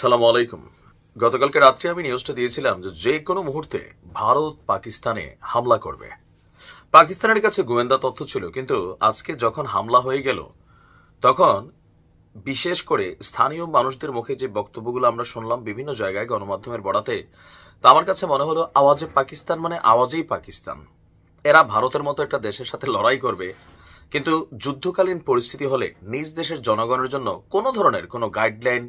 সালাম আলাইকুম। গতকালকে রাত্রে আমি নিউজটা দিয়েছিলাম যে যে কোনো মুহূর্তে ভারত পাকিস্তানে হামলা করবে। পাকিস্তানের কাছে গোয়েন্দা তথ্য ছিল, কিন্তু আজকে যখন হামলা হয়ে গেল, তখন বিশেষ করে স্থানীয় মানুষদের মুখে যে বক্তব্যগুলো আমরা শুনলাম বিভিন্ন জায়গায় গণমাধ্যমের বড়াতে তা আমার কাছে মনে হলো আওয়াজে পাকিস্তান মানে আওয়াজেই পাকিস্তান। এরা ভারতের মতো একটা দেশের সাথে লড়াই করবে, কিন্তু যুদ্ধকালীন পরিস্থিতি হলে নিজ দেশের জনগণের জন্য কোনো ধরনের কোনো গাইডলাইন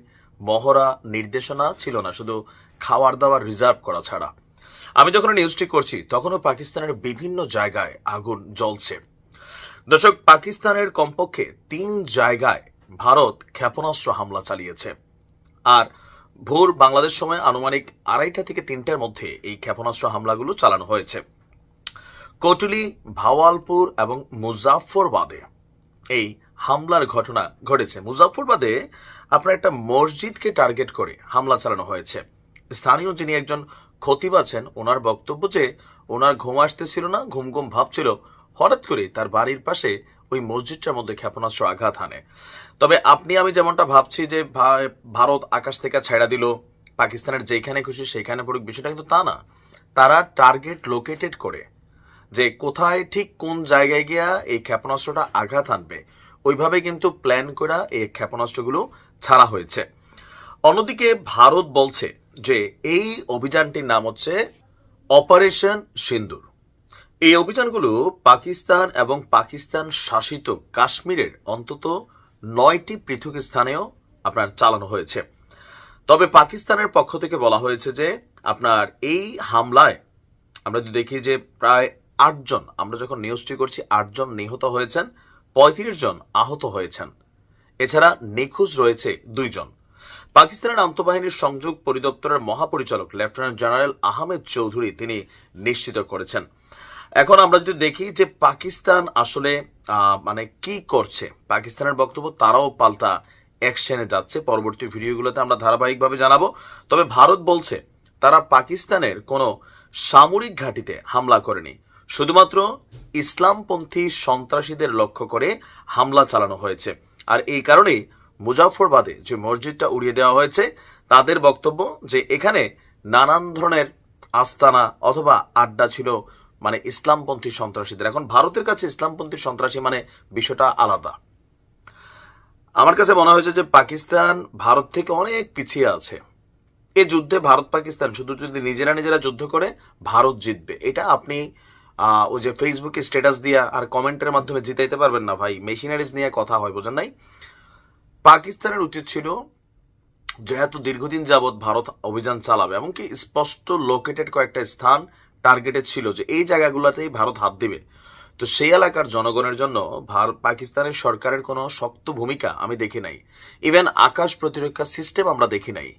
মহড়া নির্দেশনা ছিল না, শুধু খাওয়ার দাওয়ার রিজার্ভ করা ছাড়া। আমি যখন নিউজটি করছি, তখনও পাকিস্তানের বিভিন্ন জায়গায় আগুন জ্বলছে। দর্শক, পাকিস্তানের কমপক্ষে তিন জায়গায় ভারত ক্ষেপণাস্ত্র হামলা চালিয়েছে। আর ভোর বাংলাদেশ সময় আনুমানিক আড়াইটা থেকে তিনটার মধ্যে এই ক্ষেপণাস্ত্র হামলাগুলো চালানো হয়েছে। কোটুলি, ভাওয়ালপুর এবং মুজাফরবাদে এই হামলার ঘটনা ঘটেছে। মুজাফরবাদে আপনার একটা মসজিদকে টার্গেট করে হামলা চালানো হয়েছে। স্থানীয় যিনি একজন খতিব আছেন, ওনার বক্তব্য যে ওনার ঘুম আসতেছিল না, ঘুম ঘুম ভাবছিল, হঠাৎ করে তার বাড়ির পাশে ওই মসজিদটার মধ্যে ক্ষেপণাস্ত্র আঘাত হানে। তবে আপনি, আমি যেমনটা ভাবছি যে ভারত আকাশ থেকে ছেড়া দিল, পাকিস্তানের যেখানে খুশি সেইখানে পড়ুক, বিষয়টা কিন্তু তা না। তারা টার্গেট লোকেটেড করে যে কোথায় ঠিক কোন জায়গায় গিয়া এই ক্ষেপণাস্ত্রটা আঘাত আনবে ওইভাবে কিন্তু প্ল্যান করা এই ক্ষেপণাস্ত্রগুলো ছাড়া হয়েছে। অন্যদিকে ভারত বলছে যে এই অভিযানটির নাম হচ্ছে অপারেশন সিন্দুর। এই অভিযানগুলো পাকিস্তান এবং পাকিস্তান শাসিত কাশ্মীরের অন্তত নয়টি পৃথক স্থানেও আপনার চালানো হয়েছে। তবে পাকিস্তানের পক্ষ থেকে বলা হয়েছে যে আপনার এই হামলায় আমরা যদি দেখি যে প্রায় আটজন, আমরা যখন নিউজটি করছি, আটজন নিহত হয়েছেন। পঁয়ত্রিশ জন আহত হয়েছেন। এছাড়া নিখোঁজ রয়েছে দুইজন পাকিস্তানের আন্তঃবাহিনীর সংযোগ পরিদপ্তরের মহাপরিচালক লেফটেন্যান্ট জেনারেল আহমেদ চৌধুরী তিনি নিশ্চিত করেছেন। এখন আমরা যদি দেখি যে পাকিস্তান আসলে মানে কি করছে। পাকিস্তানের বক্তব্য তারাও পাল্টা অ্যাকশনে যাচ্ছে। পরবর্তী ভিডিওগুলোতে আমরা ধারাবাহিকভাবে জানাব। তবে ভারত বলছে, তারা পাকিস্তানের কোনো সামরিক ঘাঁটিতে হামলা করেনি। শুধুমাত্র ইসলামপন্থী সন্ত্রাসীদের লক্ষ্য করে হামলা চালানো হয়েছে। আর এই কারণেই মুজাফরবাদে যে মসজিদটা উড়িয়ে দেওয়া হয়েছে, তাদের বক্তব্য যে এখানে নানান ধরনের আস্তানা অথবা আড্ডা ছিল মানে ইসলামপন্থী সন্ত্রাসীদের। এখন ভারতের কাছে ইসলামপন্থী সন্ত্রাসী মানে বিষয়টা আলাদা। আমার কাছে মনে হয়েছে যে পাকিস্তান ভারত থেকে অনেক পিছিয়ে আছে। এই যুদ্ধে ভারত পাকিস্তান শুধু যদি নিজেরা নিজেরা যুদ্ধ করে, ভারত জিতবে। এটা আপনি ওই যে ফেসবুকে স্ট্যাটাস দিয়া আর কমেন্টের মাধ্যমে জিতাইতে পারবেন না ভাই। মেশিনারিজ নিয়ে কথা হয়, বোঝেন নাই? পাকিস্তানের উচিত ছিল যেহেতু দীর্ঘদিন যাবৎ ভারত অভিযান চালাবে এমনকি স্পষ্ট লোকেটেড কয়েকটা স্থান টার্গেটেড ছিল যে এই জায়গাগুলোতেই ভারত হাত দিবে। তো সেই এলাকার জনগণের জন্য ভারত পাকিস্তানের সরকারের কোনো শক্ত ভূমিকা আমি দেখি নাই। ইভেন আকাশ প্রতিরক্ষা সিস্টেম আমরা দেখি নাই।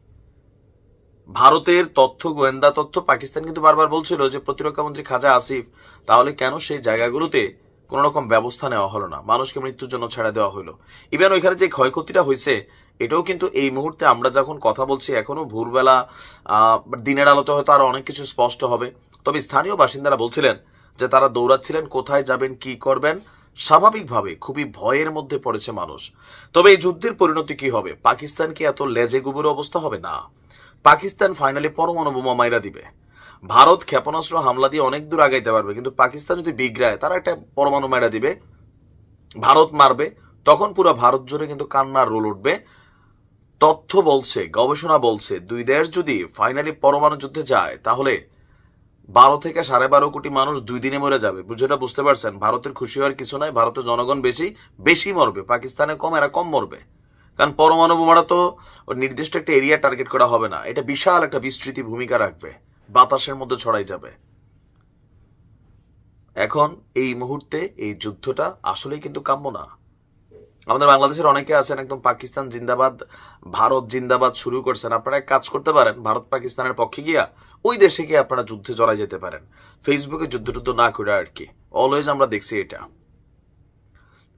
ভারতের তথ্য, গোয়েন্দা তথ্য, পাকিস্তান কিন্তু বারবার বলছিল যে প্রতিরক্ষা মন্ত্রী খাজা আসিফ তাহলে কেন সেই জায়গাগুলোতে কোনো রকম ব্যবস্থা নেওয়া হলো না? মানুষকে মৃত্যুর জন্য ছেড়ে দেওয়া হলো। ইভেন ওইখানে যে ক্ষয়ক্ষতিটা হয়েছে, এটাও কিন্তু এই মুহূর্তে আমরা যখন কথা বলছি, এখনও ভোরবেলা দিনের আলোতে হয়তো আরও অনেক কিছু স্পষ্ট হবে। তবে স্থানীয় বাসিন্দারা বলছিলেন যে তারা দৌড়াচ্ছিলেন, কোথায় যাবেন, কি করবেন স্বাভাবিকভাবে খুবই ভয়ের মধ্যে পড়েছে মানুষ। তবে এই যুদ্ধের পরিণতি কি হবে? পাকিস্তান কি এত লেজে গুবুর অবস্থা হবে? না। পাকিস্তান ফাইনালি পরমাণু বোমা মাইরা দিবে। ভারত ক্ষেপণাস্ত্র হামলা দিয়ে অনেক দূর আগাইতে পারবে, কিন্তু পাকিস্তান যদি বিগড়ায়, তারা একটা পরমাণু মাইরা দিবে, ভারত মারবে, তখন পুরো ভারত জুড়ে কিন্তু কান্নার রোল উঠবে। তথ্য বলছে, গবেষণা বলছে, দুই দেশ যদি ফাইনালি পরমাণু যুদ্ধে যায়, তাহলে বারো থেকে সাড়ে বারো কোটি মানুষ দুই দিনে মরে যাবে। বুঝেটা বুঝতে পারছেন, ভারতের খুশি হওয়ার কিছু নাই, ভারতের জনগণ বেশি বেশি মরবে, পাকিস্তানে কম, এরা কম মরবে। কারণ পরমাণু বোমাটা তো নির্দিষ্ট একটা এরিয়া টার্গেট করা হবে না, এটা বিশাল একটা বিস্তৃতি ভূমিকা রাখবে, বাতাসের মধ্যে ছড়াই যাবে। এখন এই মুহূর্তে এই যুদ্ধটা আসলেই কিন্তু কাম্য না। আমাদের বাংলাদেশের অনেকে আছেন একদম পাকিস্তান জিন্দাবাদ, ভারত জিন্দাবাদ শুরু করছেন। আপনারা এক কাজ করতে পারেন, ভারত পাকিস্তানের পক্ষে গিয়া ওই দেশে গিয়ে আপনারা যুদ্ধে জড়াই যেতে পারেন। ফেসবুকে যুদ্ধ টুদ্ধ না করে আর কি। অলওয়েজ আমরা দেখছি এটা।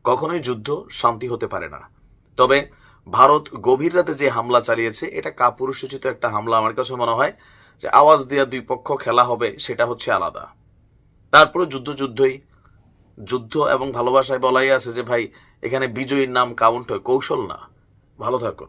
কখনোই যুদ্ধ শান্তি হতে পারে না। তবে ভারত গভীর রাতে যে হামলা চালিয়েছে, এটা কাপুরুষোচিত একটা হামলা আমার কাছে মনে হয় যে আওয়াজ দেওয়া দুই পক্ষ খেলা হবে, সেটা হচ্ছে আলাদা। তারপরে যুদ্ধ যুদ্ধই যুদ্ধ এবং ভালোবাসায় বলাই আছে যে ভাই, এখানে বিজয়ীর নাম কাউন্ট হয়। কৌশল না। ভালো থাকুন।